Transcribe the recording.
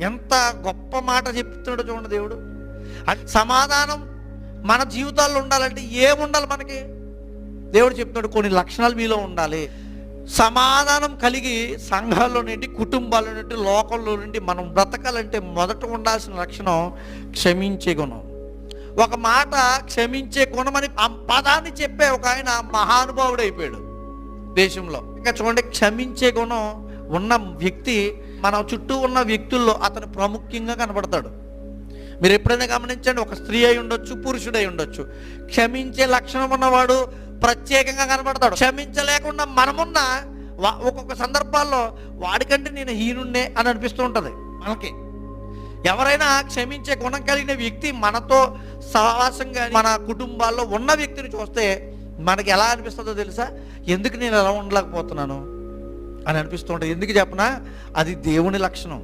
ఎంత గొప్ప మాట చెప్తున్నాడు చూడండి దేవుడు. అది సమాధానం మన జీవితాల్లో ఉండాలంటే ఏముండాలి మనకి? దేవుడు చెప్తున్నాడు కొన్ని లక్షణాలు మీలో ఉండాలి. సమాధానం కలిగి సంఘాల్లో నుండి కుటుంబాల్లో నుండి లోకంలో నుండి మనం బ్రతకాలంటే మొదట ఉండాల్సిన లక్షణం క్షమించే గుణం. ఒక మాట క్షమించే గుణం అని ఆ పదాన్ని చెప్పే ఒక ఆయన మహానుభావుడు అయిపోయాడు దేశంలో. ఇంకా చూడండి క్షమించే గుణం ఉన్న వ్యక్తి మన చుట్టూ ఉన్న వ్యక్తుల్లో అతను ప్రాముఖ్యంగా కనబడతాడు. మీరు ఎప్పుడైనా గమనించండి ఒక స్త్రీ అయి ఉండొచ్చు పురుషుడై ఉండొచ్చు. క్షమించే లక్షణం ఉన్నవాడు ప్రత్యేకంగా కనబడతాడు. క్షమించలేకుండా మనమున్న ఒక్కొక్క సందర్భాల్లో వాడికంటే నేను హీనుండే అని అనిపిస్తూ ఉంటుంది మనకి. ఎవరైనా క్షమించే గుణం కలిగిన వ్యక్తి మనతో సహవాసంగా మన కుటుంబాల్లో ఉన్న వ్యక్తిని చూస్తే మనకి ఎలా అనిపిస్తుందో తెలుసా? ఎందుకు నేను ఎలా ఉండలేకపోతున్నాను? అని అనిపిస్తుంటుంది ఎందుకు చెప్పనా? అది దేవుని లక్షణం.